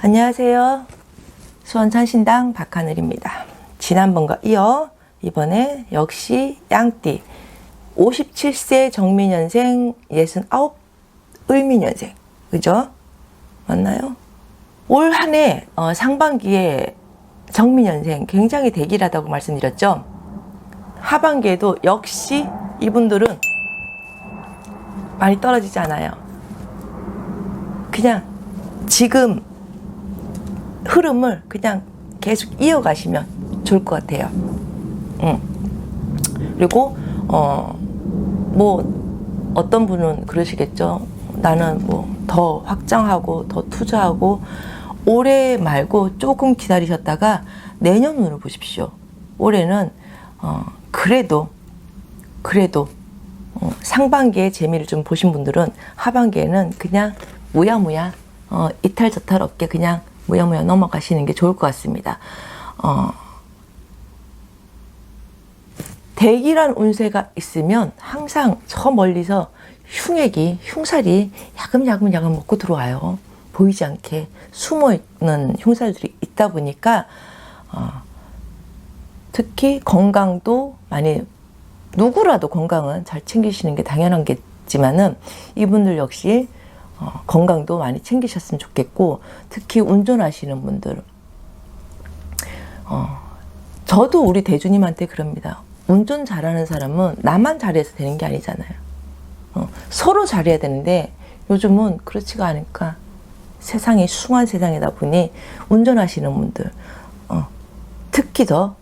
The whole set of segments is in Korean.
안녕하세요. 수원천신당 박하늘입니다. 지난번과 이어 이번에 역시 양띠 57세 정민년생 69 을미년생 그죠? 맞나요? 올 한해 어, 상반기에 정민년생 굉장히 대길하다고 말씀드렸죠. 하반기에도 역시 이분들은 많이 떨어지지 않아요. 그냥 지금 흐름을 그냥 계속 이어가시면 좋을 것 같아요. 응. 그리고 어 뭐 어떤 분은 그러시겠죠. 나는 뭐 더 확장하고 더 투자하고 올해 말고 조금 기다리셨다가 내년으로 보십시오. 올해는 어 그래도 그래도 어, 상반기에 재미를 좀 보신 분들은 하반기에는 그냥 무야무야 어, 이탈 저탈 없게 그냥 무야무야 넘어가시는 게 좋을 것 같습니다. 어, 대기란 운세가 있으면 항상 저 멀리서 흉액이 흉살이 야금야금 야금 먹고 들어와요. 보이지 않게 숨어 있는 흉살들이 있다 보니까 어, 특히 건강도 많이 누구라도 건강은 잘 챙기시는 게 당연한 겠지만은 이분들 역시 어, 건강도 많이 챙기셨으면 좋겠고 특히 운전하시는 분들 어, 저도 우리 대주님한테 그럽니다. 운전 잘하는 사람은 나만 잘해서 되는 게 아니잖아요. 어, 서로 잘해야 되는데 요즘은 그렇지가 않으니까 세상이 숭한 세상이다 보니 운전하시는 분들 어, 특히 더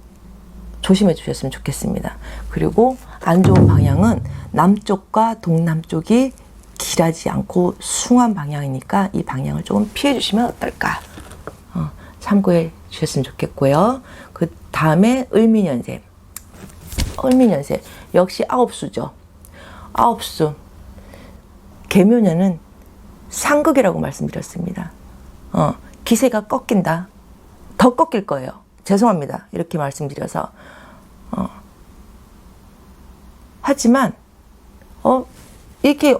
조심해 주셨으면 좋겠습니다. 그리고 안 좋은 방향은 남쪽과 동남쪽이 길하지 않고 숭한 방향이니까 이 방향을 조금 피해 주시면 어떨까? 어, 참고해 주셨으면 좋겠고요. 그 다음에 을미년생. 을미년생. 역시 아홉 수죠. 아홉 수. 개묘년은 상극이라고 말씀드렸습니다. 어, 기세가 꺾인다. 더 꺾일 거예요. 죄송합니다. 이렇게 말씀드려서. 어. 하지만, 어, 이렇게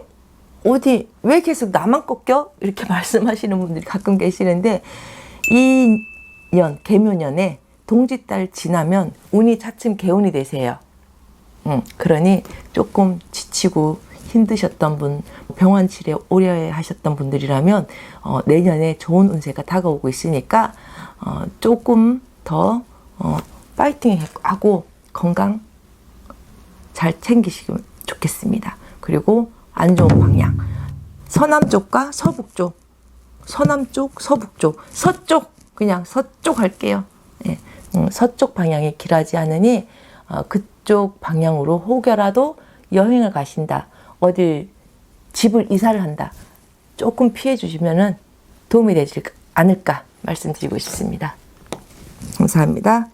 어디, 왜 계속 나만 꺾여? 이렇게 말씀하시는 분들이 가끔 계시는데, 이 년, 개묘년에 동짓달 지나면 운이 차츰 개운이 되세요. 음, 그러니 조금 지치고 힘드셨던 분, 병원 치료 오래 하셨던 분들이라면 어, 내년에 좋은 운세가 다가오고 있으니까 어, 조금 더 어, 파이팅 하고 건강 잘 챙기시면 좋겠습니다. 그리고 안 좋은 방향. 서남쪽과 서북쪽. 서남쪽, 서북쪽. 서쪽. 그냥 서쪽 할게요. 예, 음, 서쪽 방향이 길하지 않으니 어, 그쪽 방향으로 혹여라도 여행을 가신다. 어딜 집을 이사를 한다. 조금 피해 주시면은 도움이 되지 않을까 말씀드리고 싶습니다. 감사합니다.